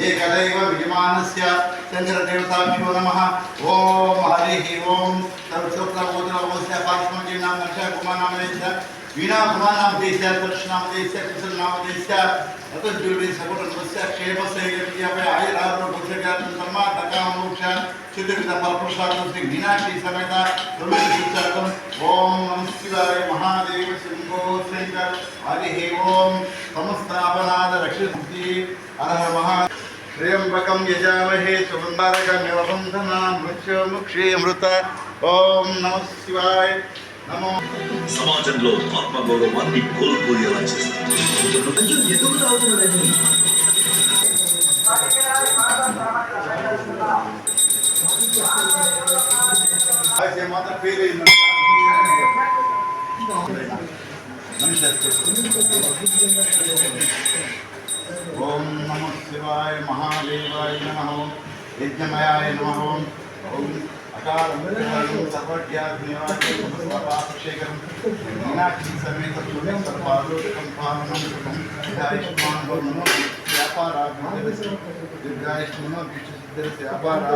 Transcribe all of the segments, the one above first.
ఏకదైవ విజమానస్య చంద్రదేవతాభ్యో నమ ఓం హరి ఓం సర్వశోక్రబోధనవస్య పార్శ్వజీనాం నక్ష కుమారనామదేశ వీణా కుమారనామదేశ కృష్ణనామదేశ కృష్ణనామదేశ అతద్యుడి సకుటుంబస్య క్షేమశైలపై ఆయురారోగ్య సన్మాతకామోక్ష చిత్రిత ఫలపురుషార్థం శ్రీ మీనాక్షి సమేత ప్రవేశించార్థం ఓం నమ శివాయ మహాదేవ శంభో శంకర్ హరి ఓం సమస్తాపనాద రక్షించి హర మహా త్ర్యంబకం యజామహే సుందరకమివంధనా మృత్యుముక్షీమృత ఓం నమ శివాయ నమో సమాజంలో ఆత్మగౌరవాన్ని కోల్పోయేలా చేస్తుంది ఎందుకు वासुदेवाय महादेवाय नमः। यज्ञमयाय नमः। ओम अकालमुद्रालु सर्वज्ञाग्निवायुपाभिषेकं मीनाक्षी समेत सूर्यं सर्वालोकं पावनं दीर्घायुष्मान् व्यापाराग्नो दीर्घायुष्मनो विष्णुसिद्धस्य अपारा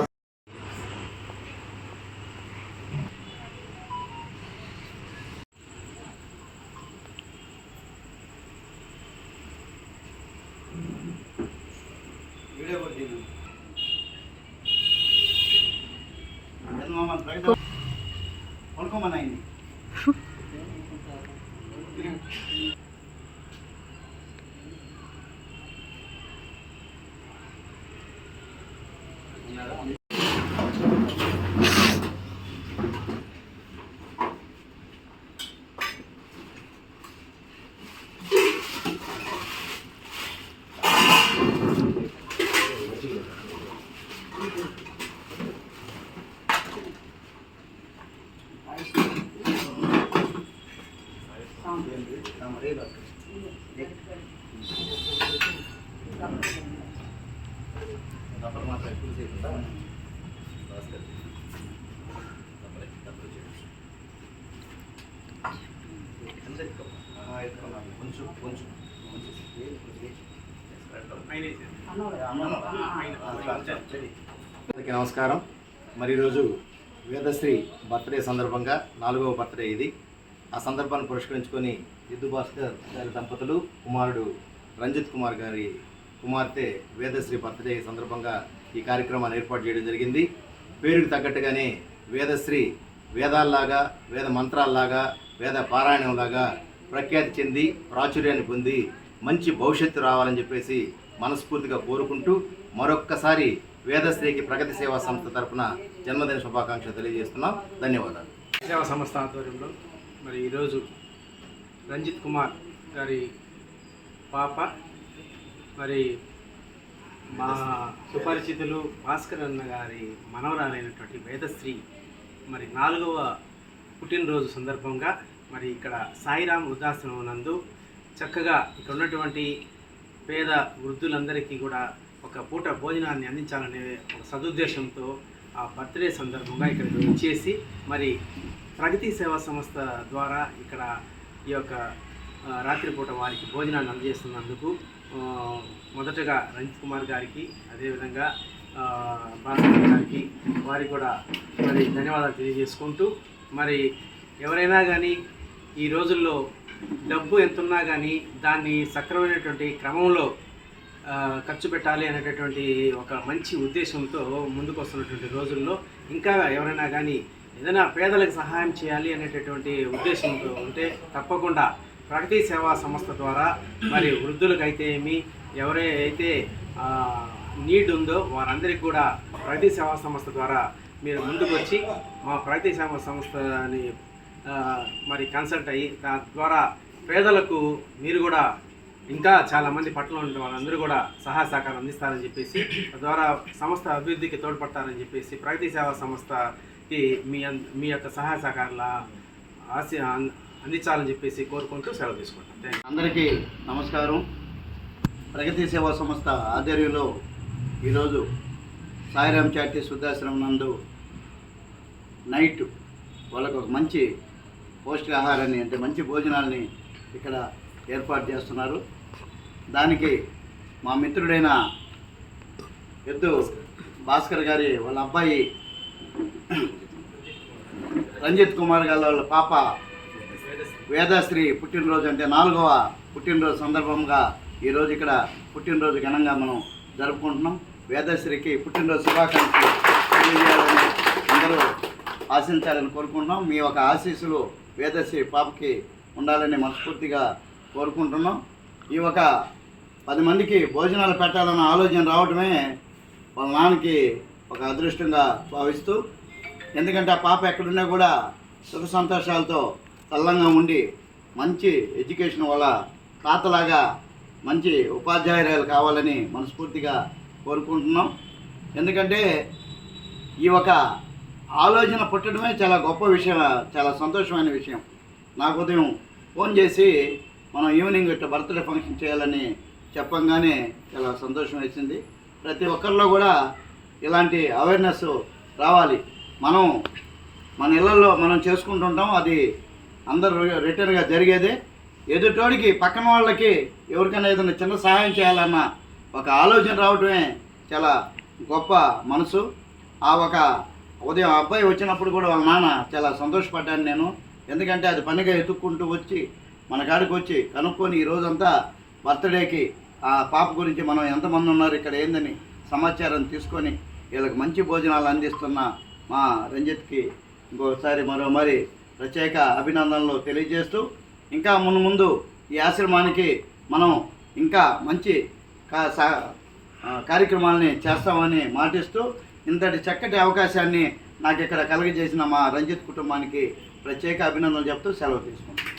కొట్టిను కొంచెం కొంచెం అందరికీ నమస్కారం. మరి ఈరోజు వేదశ్రీ బర్త్డే సందర్భంగా నాలుగవ బర్త్డే ఇది. ఆ సందర్భాన్ని పురస్కరించుకొని యుద్ధు భాస్కర్ గారి దంపతులు కుమారుడు రంజిత్ కుమార్ గారి కుమార్తె వేదశ్రీ బర్త్డే సందర్భంగా ఈ కార్యక్రమాన్ని ఏర్పాటు చేయడం జరిగింది. పేరుకు తగ్గట్టుగానే వేదశ్రీ వేదాల్లాగా వేద మంత్రాల్లాగా వేద పారాయణంలాగా ప్రఖ్యాతి చెంది ప్రాచుర్యాన్ని పొంది మంచి భవిష్యత్తు రావాలని చెప్పేసి మనస్ఫూర్తిగా కోరుకుంటూ మరొక్కసారి వేదశ్రీకి ప్రగతి సేవా సంస్థ తరపున జన్మదిన శుభాకాంక్షలు తెలియజేస్తున్నాం. ధన్యవాదాలు. సేవా సంస్థ ఆధ్వర్యంలో మరి ఈరోజు రంజిత్ కుమార్ గారి పాప మరి మా సుపరిచితులు భాస్కర్ అన్న గారి మనవరాలైనటువంటి వేదశ్రీ మరి నాలుగవ పుట్టినరోజు సందర్భంగా మరి ఇక్కడ సాయిరామ్ వృద్ధాశ్రమం నందు చక్కగా ఇక్కడ ఉన్నటువంటి పేద వృద్ధులందరికీ కూడా ఒక పూట భోజనాన్ని అందించాలనే ఒక సదుద్దేశంతో ఆ బర్త్డే సందర్భంగా ఇక్కడికి వచ్చేసి మరి ప్రగతి సేవా సంస్థ ద్వారా ఇక్కడ ఈ యొక్క రాత్రిపూట వారికి భోజనాన్ని అందజేస్తున్నందుకు మొదటగా రంజిత్ కుమార్ గారికి అదేవిధంగా భాస్కర్ గారికి వారికి కూడా మరి ధన్యవాదాలు తెలియజేసుకుంటూ మరి ఎవరైనా కానీ ఈ రోజుల్లో డబ్బు ఎంతున్నా కానీ దాన్ని సక్రమైనటువంటి క్రమంలో ఖర్చు పెట్టాలి అనేటటువంటి ఒక మంచి ఉద్దేశంతో ముందుకు వస్తున్నటువంటి రోజుల్లో ఇంకా ఎవరైనా కానీ ఏదైనా పేదలకు సహాయం చేయాలి అనేటటువంటి ఉద్దేశంతో ఉంటే తప్పకుండా ప్రగతి సేవా సంస్థ ద్వారా మరి వృద్ధులకైతే ఏమి ఎవరైతే నీడ్ ఉందో వారందరికీ కూడా ప్రగతి సేవా సంస్థ ద్వారా మీరు ముందుకు వచ్చి మా ప్రగతి సేవా సంస్థని మరి కన్సల్ట్ అయ్యి దాని ద్వారా పేదలకు మీరు కూడా ఇంకా చాలా మంది పట్టణంలో ఉండే వాళ్ళందరూ కూడా సహాయ సహకారం అందిస్తారని చెప్పేసి తద్వారా సంస్థ అభివృద్ధికి తోడ్పడతారని చెప్పేసి ప్రగతి సేవా సంస్థ సంస్థకి మీ మీ యొక్క సహాయ సహకారాల ఆశ అందించాలని చెప్పేసి కోరుకుంటూ సెలవు తీసుకుంటాం. అందరికీ నమస్కారం. ప్రగతి సేవా సంస్థ ఆధ్వర్యంలో ఈరోజు సాయిరామ్ చాటి శుద్ధాశ్రమం నందు నైట్ వాళ్ళకు ఒక మంచి పౌష్టికాహారాన్ని అంటే మంచి భోజనాల్ని ఇక్కడ ఏర్పాటు చేస్తున్నారు. దానికి మా మిత్రుడైన ఎద్దు భాస్కర్ గారి వాళ్ళ అబ్బాయి రంజిత్ కుమార్ గారి వాళ్ళ పాప. వేదశ్రీ పుట్టినరోజు అంటే నాలుగవ పుట్టినరోజు సందర్భంగా ఈరోజు ఇక్కడ పుట్టినరోజు ఘనంగా మనం జరుపుకుంటున్నాం. వేదశ్రీకి పుట్టినరోజు శుభాకాంక్షలు తెలియజేయాలని అందరూ ఆశించాలని కోరుకుంటున్నాం. మీ యొక్క ఆశీస్సులు వేదశ్రీ పాపకి ఉండాలని మనస్ఫూర్తిగా కోరుకుంటున్నాం. ఈ ఒక పది మందికి భోజనాలు పెట్టాలన్న ఆలోచన రావడమే వాళ్ళ నాన్నకి ఒక అదృష్టంగా భావిస్తూ ఎందుకంటే ఆ పాప ఎక్కడున్నా కూడా సుఖ సంతోషాలతో చల్లంగా ఉండి మంచి ఎడ్యుకేషన్ వల్ల తాతలాగా మంచి ఉపాధ్యాయురాలు కావాలని మనస్ఫూర్తిగా కోరుకుంటున్నాం. ఎందుకంటే ఈ ఒక ఆలోచన పుట్టడమే చాలా గొప్ప విషయం చాలా సంతోషమైన విషయం. నాకు ఉదయం ఫోన్ చేసి మనం ఈవినింగ్ ఇట్లా బర్త్డే ఫంక్షన్ చేయాలని చెప్పంగానే చాలా సంతోషం వేసింది. ప్రతి ఒక్కరిలో కూడా ఇలాంటి అవేర్నెస్ రావాలి. మనం మన ఇళ్ళల్లో మనం చేసుకుంటుంటాం అది అందరు రిటర్న్గా జరిగేదే. ఎదుటోడికి పక్కన వాళ్ళకి ఎవరికైనా ఏదైనా చిన్న సహాయం చేయాలన్న ఒక ఆలోచన రావటమే చాలా గొప్ప మనసు. ఆ ఒక ఉదయం అబ్బాయి వచ్చినప్పుడు కూడా వాళ్ళ నాన్న చాలా సంతోషపడ్డాను నేను. ఎందుకంటే అది పనిగా ఎత్తుక్కుంటూ వచ్చి మన కాడికి వచ్చి కనుక్కొని ఈ రోజంతా బర్త్డేకి ఆ పాప గురించి మనం ఎంతమంది ఉన్నారు ఇక్కడ ఏందని సమాచారం తీసుకొని వీళ్ళకి మంచి భోజనాలు అందిస్తున్న మా రంజిత్కి ఇంకోసారి మరో మరి ప్రత్యేక అభినందనలు తెలియజేస్తూ ఇంకా ముందు ముందు ఈ ఆశ్రమానికి మనం ఇంకా మంచి కా- సా- కార్యక్రమాలని చేస్తామని మాటిస్తూ ఇంతటి చక్కటి అవకాశాన్ని నాకు ఇక్కడ కలగజేసిన మా రంజిత్ కుటుంబానికి ప్రత్యేక అభినందనలు చెప్తూ సెలవు తీసుకుంటాను